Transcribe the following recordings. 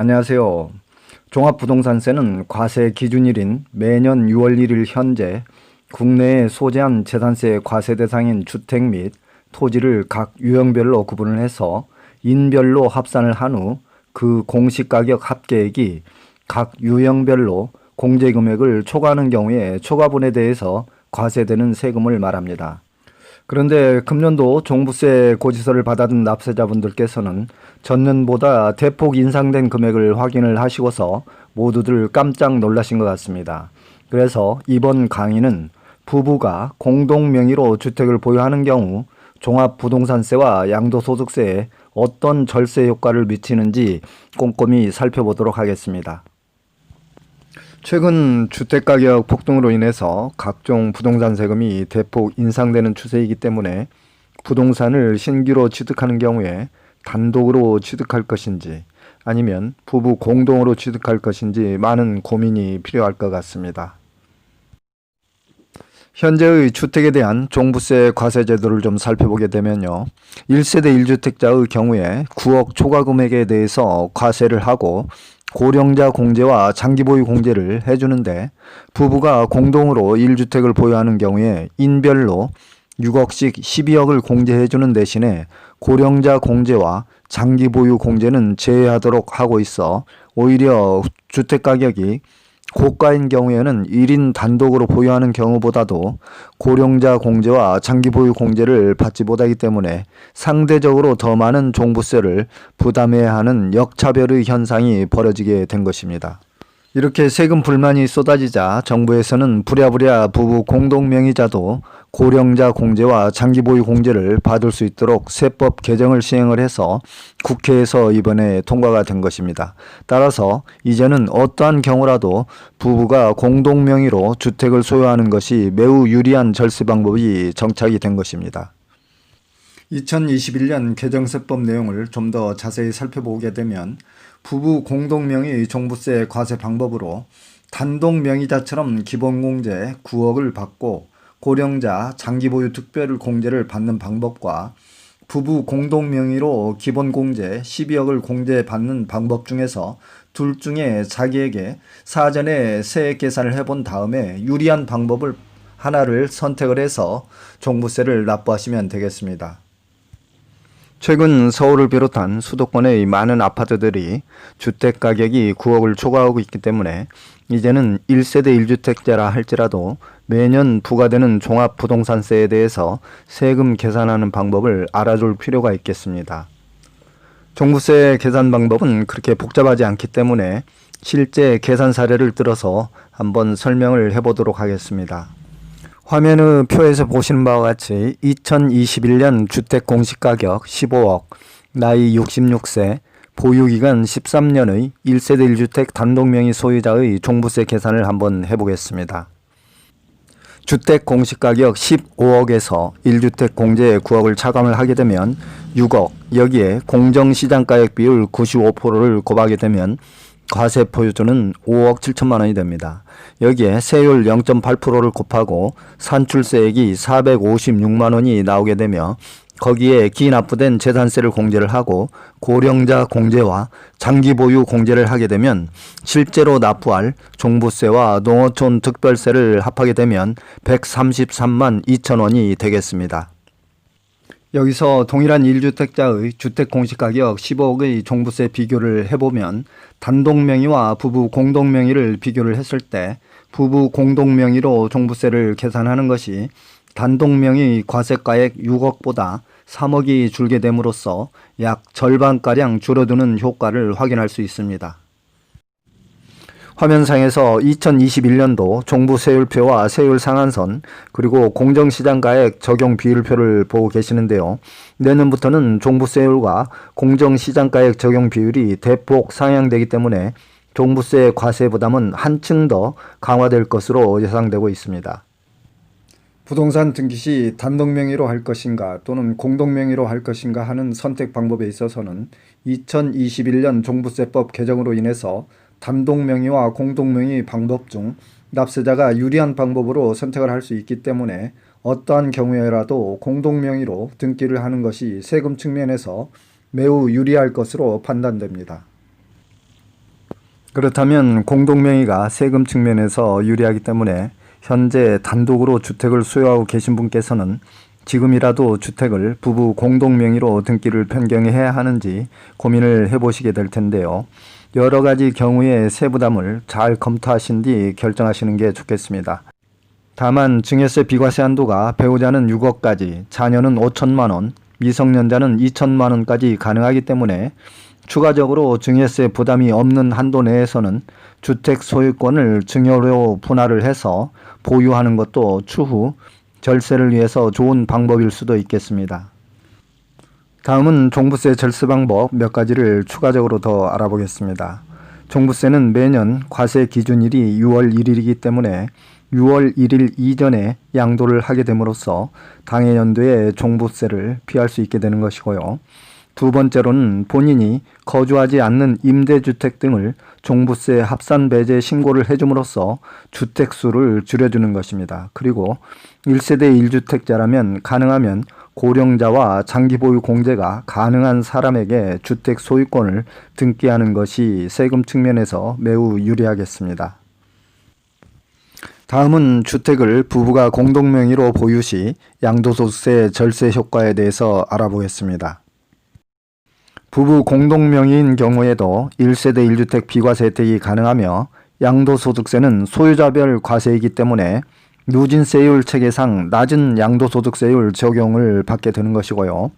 안녕하세요. 종합부동산세는 과세 기준일인 매년 6월 1일 현재 국내에 소재한 재산세 과세 대상인 주택 및 토지를 각 유형별로 구분을 해서 인별로 합산을 한 후 그 공시가격 합계액이 각 유형별로 공제 금액을 초과하는 경우에 초과분에 대해서 과세되는 세금을 말합니다. 그런데 금년도 종부세 고지서를 받아든 납세자분들께서는 전년보다 대폭 인상된 금액을 확인을 하시고서 모두들 깜짝 놀라신 것 같습니다. 그래서 이번 강의는 부부가 공동 명의로 주택을 보유하는 경우 종합부동산세와 양도소득세에 어떤 절세 효과를 미치는지 꼼꼼히 살펴보도록 하겠습니다. 최근 주택가격 폭등으로 인해서 각종 부동산 세금이 대폭 인상되는 추세이기 때문에 부동산을 신규로 취득하는 경우에 단독으로 취득할 것인지 아니면 부부 공동으로 취득할 것인지 많은 고민이 필요할 것 같습니다. 현재의 주택에 대한 종부세 과세 제도를 좀 살펴보게 되면요. 1세대 1주택자의 경우에 9억 초과 금액에 대해서 과세를 하고 고령자 공제와 장기 보유 공제를 해주는데 부부가 공동으로 1주택을 보유하는 경우에 인별로 6억씩 12억을 공제해주는 대신에 고령자 공제와 장기 보유 공제는 제외하도록 하고 있어 오히려 주택 가격이 고가인 경우에는 1인 단독으로 보유하는 경우보다도 고령자 공제와 장기 보유 공제를 받지 못하기 때문에 상대적으로 더 많은 종부세를 부담해야 하는 역차별의 현상이 벌어지게 된 것입니다. 이렇게 세금 불만이 쏟아지자 정부에서는 부랴부랴 부부 공동명의자도 고령자 공제와 장기 보유 공제를 받을 수 있도록 세법 개정을 시행을 해서 국회에서 이번에 통과가 된 것입니다. 따라서 이제는 어떠한 경우라도 부부가 공동명의로 주택을 소유하는 것이 매우 유리한 절세 방법이 정착이 된 것입니다. 2021년 개정세법 내용을 좀 더 자세히 살펴보게 되면 부부 공동명의 종부세 과세 방법으로 단독 명의자처럼 기본공제 9억을 받고 고령자 장기보유 특별 공제를 받는 방법과 부부 공동 명의로 기본 공제 12억을 공제받는 방법 중에서 둘 중에 자기에게 사전에 세액 계산을 해본 다음에 유리한 방법을 하나를 선택을 해서 종부세를 납부하시면 되겠습니다. 최근 서울을 비롯한 수도권의 많은 아파트들이 주택 가격이 9억을 초과하고 있기 때문에 이제는 1세대 1주택자라 할지라도 매년 부과되는 종합부동산세에 대해서 세금 계산하는 방법을 알아줄 필요가 있겠습니다. 종부세 계산 방법은 그렇게 복잡하지 않기 때문에 실제 계산 사례를 들어서 한번 설명을 해보도록 하겠습니다. 화면의 표에서 보시는 바와 같이 2021년 주택 공시가격 15억, 나이 66세, 보유기간 13년의 1세대 1주택 단독명의 소유자의 종부세 계산을 한번 해보겠습니다. 주택 공시가격 15억에서 1주택 공제 9억을 차감을 하게 되면 6억, 여기에 공정시장가액 비율 95%를 곱하게 되면 과세 포유주는 5억 7천만 원이 됩니다. 여기에 세율 0.8%를 곱하고 산출세액이 456만 원이 나오게 되며 거기에 기납부된 재산세를 공제를 하고 고령자 공제와 장기 보유 공제를 하게 되면 실제로 납부할 종부세와 농어촌 특별세를 합하게 되면 133만 2천 원이 되겠습니다. 여기서 동일한 1주택자의 주택 공시가격 15억의 종부세 비교를 해보면 단독명의와 부부 공동명의를 비교를 했을 때 부부 공동명의로 종부세를 계산하는 것이 단독명의 과세가액 6억보다 3억이 줄게 됨으로써 약 절반가량 줄어드는 효과를 확인할 수 있습니다. 화면상에서 2021년도 종부세율표와 세율 상한선 그리고 공정시장가액 적용 비율표를 보고 계시는데요. 내년부터는 종부세율과 공정시장가액 적용 비율이 대폭 상향되기 때문에 종부세 과세 부담은 한층 더 강화될 것으로 예상되고 있습니다. 부동산 등기 시 단독 명의로 할 것인가 또는 공동 명의로 할 것인가 하는 선택 방법에 있어서는 2021년 종부세법 개정으로 인해서 단독 명의와 공동 명의 방법 중 납세자가 유리한 방법으로 선택을 할 수 있기 때문에 어떠한 경우에라도 공동 명의로 등기를 하는 것이 세금 측면에서 매우 유리할 것으로 판단됩니다. 그렇다면 공동명의가 세금 측면에서 유리하기 때문에 현재 단독으로 주택을 소유하고 계신 분께서는 지금이라도 주택을 부부 공동명의로 등기를 변경해야 하는지 고민을 해보시게 될 텐데요. 여러 가지 경우의 세부담을 잘 검토하신 뒤 결정하시는 게 좋겠습니다. 다만 증여세 비과세 한도가 배우자는 6억까지, 자녀는 5천만 원, 미성년자는 2천만 원까지 가능하기 때문에 추가적으로 증여세 부담이 없는 한도 내에서는 주택 소유권을 증여로 분할을 해서 보유하는 것도 추후 절세를 위해서 좋은 방법일 수도 있겠습니다. 다음은 종부세 절세 방법 몇 가지를 추가적으로 더 알아보겠습니다. 종부세는 매년 과세 기준일이 6월 1일이기 때문에 6월 1일 이전에 양도를 하게 됨으로써 당해 연도에 종부세를 피할 수 있게 되는 것이고요. 두 번째로는 본인이 거주하지 않는 임대주택 등을 종부세 합산 배제 신고를 해줌으로써 주택수를 줄여주는 것입니다. 그리고 1세대 1주택자라면 가능하면 고령자와 장기 보유 공제가 가능한 사람에게 주택 소유권을 등기하는 것이 세금 측면에서 매우 유리하겠습니다. 다음은 주택을 부부가 공동 명의로 보유 시 양도소득세 절세 효과에 대해서 알아보겠습니다. 부부 공동 명의인 경우에도 1세대 1주택 비과세 혜택이 가능하며 양도소득세는 소유자별 과세이기 때문에 누진세율 체계상 낮은 양도소득세율 적용을 받게 되는 것이고요.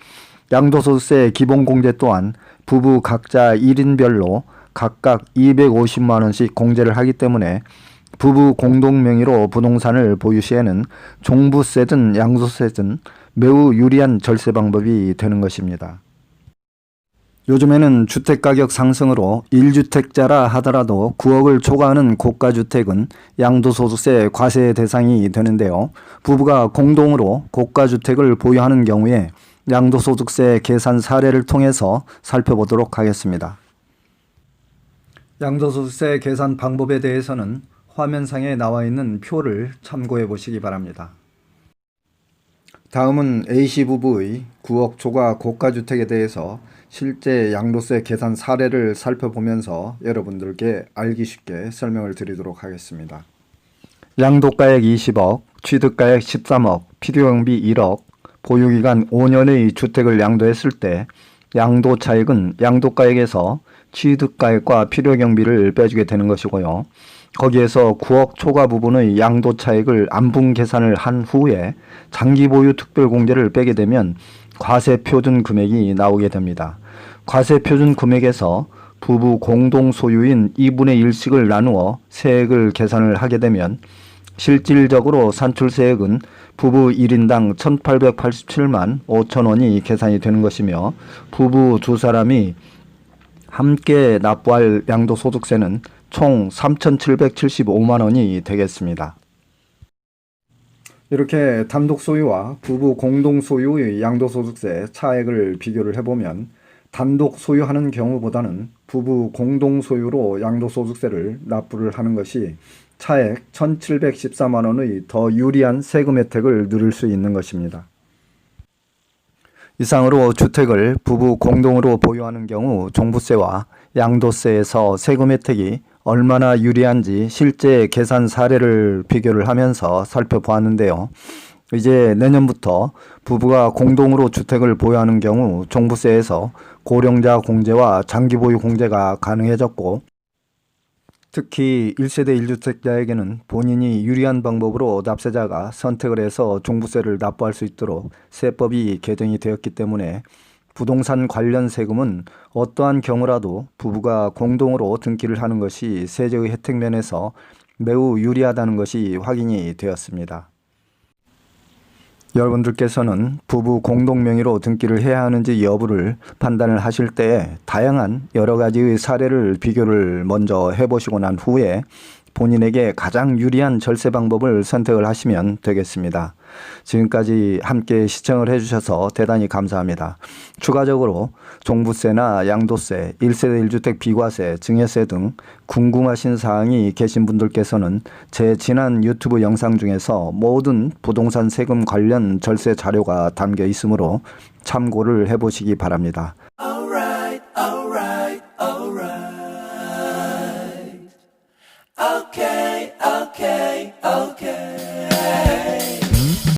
양도소득세 기본공제 또한 부부 각자 1인별로 각각 250만 원씩 공제를 하기 때문에 부부 공동 명의로 부동산을 보유 시에는 종부세든 양도세든 매우 유리한 절세 방법이 되는 것입니다. 요즘에는 주택가격 상승으로 1주택자라 하더라도 9억을 초과하는 고가주택은 양도소득세 과세 대상이 되는데요. 부부가 공동으로 고가주택을 보유하는 경우에 양도소득세 계산 사례를 통해서 살펴보도록 하겠습니다. 양도소득세 계산 방법에 대해서는 화면상에 나와 있는 표를 참고해 보시기 바랍니다. 다음은 A씨 부부의 9억 초과 고가주택에 대해서 실제 양도세 계산 사례를 살펴보면서 여러분들께 알기 쉽게 설명을 드리도록 하겠습니다. 양도가액 20억, 취득가액 13억, 필요경비 1억, 보유기간 5년의 주택을 양도했을 때 양도 차익은 양도가액에서 취득가액과 필요경비를 빼주게 되는 것이고요. 거기에서 9억 초과 부분의 양도 차익을 안분 계산을 한 후에 장기 보유 특별 공제를 빼게 되면 과세 표준 금액이 나오게 됩니다. 과세 표준 금액에서 부부 공동 소유인 2분의 1씩을 나누어 세액을 계산을 하게 되면 실질적으로 산출세액은 부부 1인당 1887만 5천 원이 계산이 되는 것이며 부부 두 사람이 함께 납부할 양도소득세는 총 3,775만 원이 되겠습니다. 이렇게 단독 소유와 부부 공동 소유의 양도소득세 차액을 비교를 해보면 단독 소유하는 경우보다는 부부 공동 소유로 양도소득세를 납부를 하는 것이 차액 1,714만 원의 더 유리한 세금 혜택을 누릴 수 있는 것입니다. 이상으로 주택을 부부 공동으로 보유하는 경우 종부세와 양도세에서 세금 혜택이 얼마나 유리한지 실제 계산 사례를 비교를 하면서 살펴보았는데요. 이제 내년부터 부부가 공동으로 주택을 보유하는 경우 종부세에서 고령자 공제와 장기 보유 공제가 가능해졌고 특히 1세대 1주택자에게는 본인이 유리한 방법으로 납세자가 선택을 해서 종부세를 납부할 수 있도록 세법이 개정이 되었기 때문에 부동산 관련 세금은 어떠한 경우라도 부부가 공동으로 등기를 하는 것이 세제의 혜택 면에서 매우 유리하다는 것이 확인이 되었습니다. 여러분들께서는 부부 공동 명의로 등기를 해야 하는지 여부를 판단을 하실 때 다양한 여러 가지의 사례를 비교를 먼저 해보시고 난 후에 본인에게 가장 유리한 절세 방법을 선택을 하시면 되겠습니다. 지금까지 함께 시청을 해주셔서 대단히 감사합니다. 추가적으로 종부세나 양도세, 1세대 1주택 비과세, 증여세 등 궁금하신 사항이 계신 분들께서는 제 지난 유튜브 영상 중에서 모든 부동산 세금 관련 절세 자료가 담겨 있으므로 참고를 해보시기 바랍니다. Okay, okay.